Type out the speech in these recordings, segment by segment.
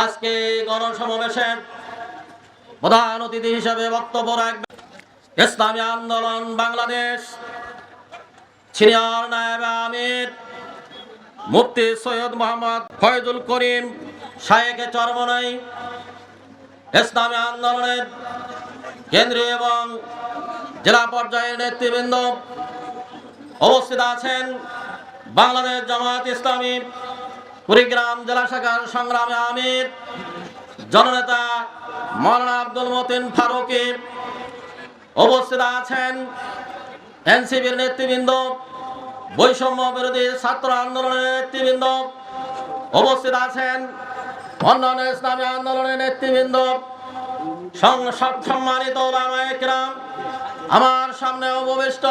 আজকে গণসমাবেশের প্রধান অতিথি হিসেবে বক্তব্য রাখবেন ইসলামী আন্দোলন বাংলাদেশ। সিনিয়র নায়েব আমির, মুফতি সৈয়দ মোহাম্মদ ফয়জুল করিম শায়েকে চরমনাই, ইসলামী আন্দোলনের কেন্দ্রীয় এবং জেলা পর্যায়ের নেতৃবৃন্দ অবস্থিত আছেন। বাংলাদেশ জামায়াত ইসলামী কুড়িগ্রাম জেলা শাখার সংগ্রামে আমির, জননেতা মৌলানা আব্দুল মতিন ফারুকি অবস্থিত আছেন। এনসিপির নেতৃবৃন্দ, বৈষম্য বিরোধী ছাত্র আন্দোলনের নেতৃবৃন্দ অবস্থিত আছেন। অন্যান্য ইসলামী আন্দোলনের নেতৃবৃন্দ সম্মানিত ওলামায়ে কিরাম আমার সামনে উপবিষ্ট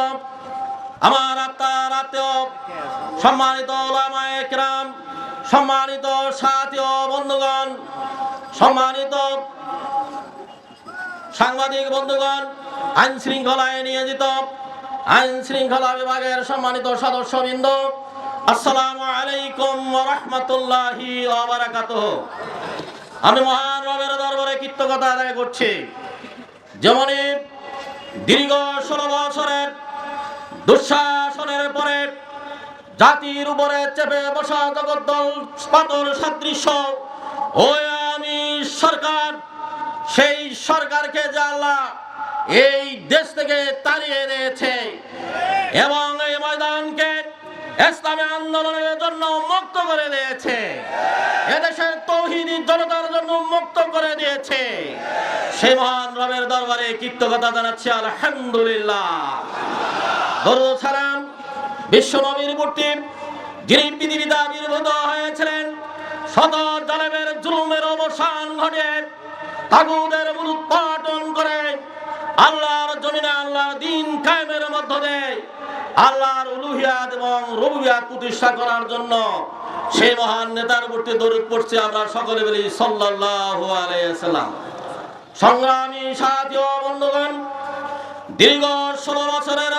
আমার আত্মার আত্মীয়, সম্মানিত ওলামায়ে কিরাম সম্মানিত সাথী বন্ধুগণ, সম্মানিত সাংবাদিক বন্ধুগণ, আইন শৃঙ্খলায় নিয়োজিত, আইন শৃঙ্খলা বিভাগের সম্মানিত সদস্যবৃন্দ, আসসালামু আলাইকুম রহমতুল্লাহি আমি মহান রবের দরবারে কৃতজ্ঞতা আদায় করছি। যেমনই দীর্ঘ ষোলো বছরের দুঃশাসনের পরে জাতির উপরে চেপে বসা জগদ্দল পাতর সাদৃশ্য। ওই আমি সরকার, সেই সরকারকে আল্লাহ এই দেশ থেকে তাড়িয়ে দিয়েছে। এবং এই ময়দানকে ইসলামী আন্দোলনের জন্য মুক্ত করে দিয়েছে। এদেশের তৌহিদি জনতার জন্য মুক্ত করে দিয়েছে। সেই মহান রবের দরবারে কৃতজ্ঞতা জানাচ্ছি, আলহামদুলিল্লাহ। দরুদ সালাম বিশ্ব নবীর মূর্তি, যিনি পৃথিবীতে আবির্ভূত হয়েছিলেন শত জালেমের জুলুমের অবসান ঘটে, তাগুদের উৎপাটন করে, আল্লাহর জমিনে আল্লাহর দিন কায়েমের মধ্য দেয় আল্লাহর উলুহিয়াত এবং রুবিয়াত প্রতিষ্ঠা করার জন্য সেই মহান নেতার প্রতি দরুদ পড়ছি আমরা সকলে বলি সাল্লাল্লাহু আলাইহি সংগ্রামী সাথী ও বন্ধুগণ, দীর্ঘ ষোলো বছরের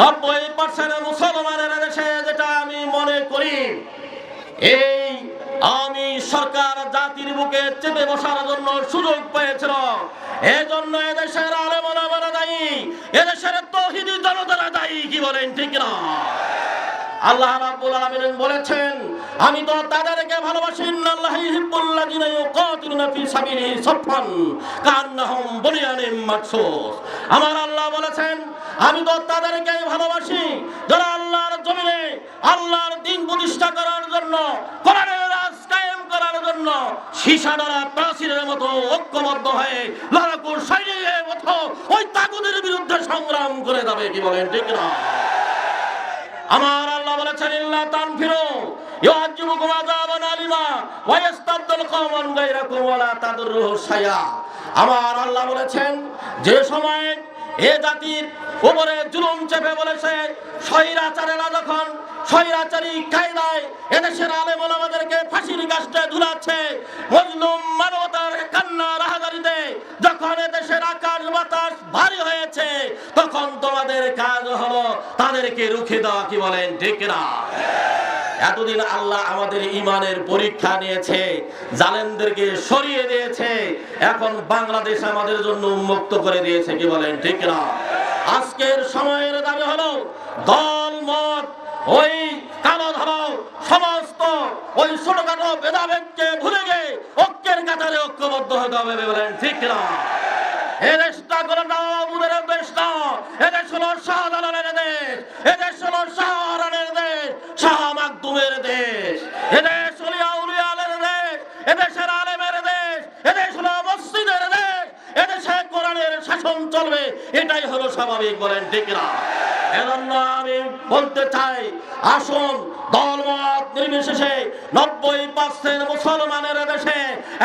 নব্বই পার্সেন্ট মুসলমানের দেশে যেটা আমি মনে করি, এই আমি সরকার জাতির বুকে চেপে বসার জন্য সুযোগ পেয়েছিল। এজন্য এদেশের আলেমনা দায়ী, এদেশের তহিদি জনতারা দায়ী, কি বলেন ঠিক না আল্লাহ রাব্বুল আলামিন বলেছেন, আমি তো তাদেরকে ভালোবাসি আল্লাহ ইউহিব্বুল্লাযিনা ইউকাতিলুনা ফি সাফান কান্নাহুম বুনিয়ানিম মাকসুস আমার আল্লাহ বলেছেন, আমি তো তাদেরকে ভালোবাসি, যারা আল্লাহর জমিনে আল্লাহর দিন প্রতিষ্ঠা করার জন্য, কোরআনের রাজ কায়েম করার জন্য সীসা দ্বারা প্রাচীরের মতো ঐক্যবদ্ধ হয়ে লড়াকুর সৈনিকের মতো ওই তাগুদের বিরুদ্ধে সংগ্রাম করে যাবে, কি বলেন ঠিক না আমার আল্লাহ বলেছেন, ইল্লা তানফিরু ইউআজিবুকুম আযাবান আলিমা, ওয়া ইস্তাবদুল কওমান গায়রাকুম ওয়া লা তাদুররুহু শাইআ। আমার আল্লাহ বলেছেন, যে সময় এ জাতির উপরে জুলুম চেপে বলেছে, স্বৈরাচারেরা যখন স্বৈরাচারী কায়দায় এদেশের আলেম ওলামাদেরকে ফাঁসির গাছটা ঝুলাচ্ছে, মজলুম মানবতার কান্না রাহাদারিতে যখন এদেশের আকাশ বাতাস ভারী হয়েছে, তখন তোমাদের কাজ তাদেরকে রুখে দেওয়া কি বলেন, ঠিক না এতদিন আল্লাহ আমাদের ইমানের পরীক্ষা নিয়েছে, জালেমদেরকে সরিয়ে দিয়েছে, এখন বাংলাদেশ আমাদের জন্য উন্মুক্ত করে দিয়েছে, কি বলেন, ঠিক না আজকের সময়ের দাবি হলো, দল, মত, ওই কালো ধরো, সমস্ত ওই ছোটখাটো ভেদাভেদকে ভুলে গিয়ে ঐক্যের কাতারে ঐক্যবদ্ধ হতে হবে বলেন, ঠিক না এদেশটা কোনো নবাবুদের দেশ না এদেশ হলো শাহজালালের দেশ, এদেশ হলো শাহরানের দেশ, শাহ মাকদুমের দেশ। এদেশ হলো আউলিয়ালের দেশ, এদেশের আলেমের দেশ, এদেশ হলো মসজিদের দেশ, এদেশে কোরআনের শাসন চলবে, এটাই হলো স্বাভাবিক বলেন, ঠিক এজন্য আমি বলতে চাই, আসুন, দলমত নির্বিশেষে নব্বই পার্সেন্ট মুসলমানের দেশে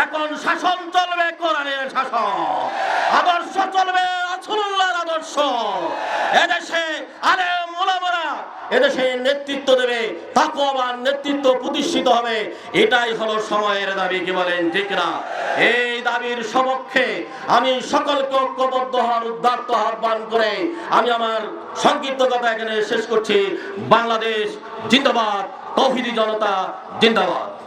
এখন শাসন চলবে কোরআনের শাসন। এদেশে নেতৃত্ব দেবে তাকওয়াবান নেতৃত্ব প্রতিষ্ঠিত হবে। এটাই হলো সময়ের দাবি, কি বলেন, ঠিক না? এই দাবির সপক্ষে আমি সকলকে ঐক্যবদ্ধ হওয়ার উদ্দার্ত আহ্বান করে আমি আমার সংক্ষিপ্ত কথা এখানে শেষ করছি। বাংলাদেশ জিন্দাবাদ, তৌহিদি জনতা জিন্দাবাদ।